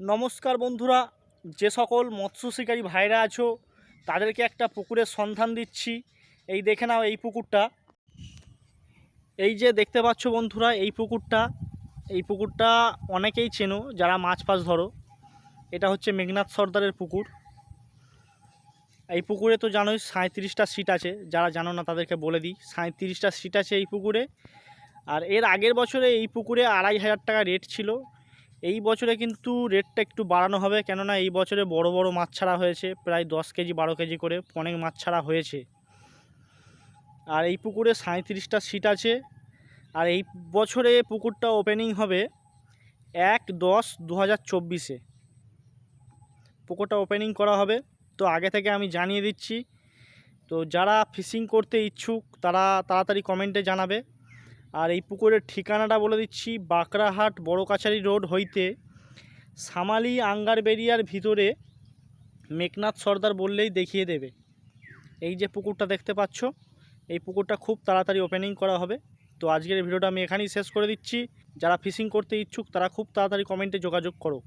নমস্কার বন্ধুরা, যে সকল মৎস্য শিকারী ভাইরা আছো, তাদেরকে একটা পুকুরের সন্ধান দিচ্ছি। এই দেখে নাও এই পুকুরটা। এই যে দেখতে পাচ্ছ বন্ধুরা, এই পুকুরটা এই পুকুরটা অনেকেই চেনো, যারা মাছ ফাছ ধরো। এটা হচ্ছে মেঘনাথ সর্দারের পুকুর। এই পুকুরে তো জানোই সাঁত্রিশটা সিট আছে, যারা জানো না তাদেরকে বলে দিই। সাঁত্রিশটা সিট আছে এই পুকুরে। আর এর আগের বছরে এই পুকুরে আড়াই হাজার টাকা রেট ছিল। এই বছরে কিন্তু রেটটা একটু বাড়ানো হবে। কেননা এই বছরে বড় বড় মাছ ছাড়া হয়েছে, প্রায় দশ কেজি, বারো কেজি করে অনেক মাছ ছাড়া হয়েছে। আর এই পুকুরে সাঁত্রিশটা সিট আছে। আর এই বছরে পুকুরটা ওপেনিং হবে এক দশ দু হাজার চব্বিশে। পুকুরটা ওপেনিং করা হবে। তো আগে থেকে আমি জানিয়ে দিচ্ছি। তো যারা ফিশিং করতে ইচ্ছুক, তারা তাড়াতাড়ি কমেন্টে জানাবে। আর এই পুকুরের ঠিকানাটা বলে দিচ্ছি, বাঁকড়াহাট বড় কাছারি রোড হইতে সামালি আঙ্গারবেরিয়ার ভিতরে মেঘনাথ সর্দার বললেই দেখিয়ে দেবে। এই যে পুকুরটা দেখতে পাচ্ছ, এই পুকুরটা খুব তাড়াতাড়ি ওপেনিং করা হবে। তো আজকের ভিডিওটা আমি এখানেই শেষ করে দিচ্ছি। যারা ফিশিং করতে ইচ্ছুক, তারা খুব তাড়াতাড়ি কমেন্টে যোগাযোগ করো।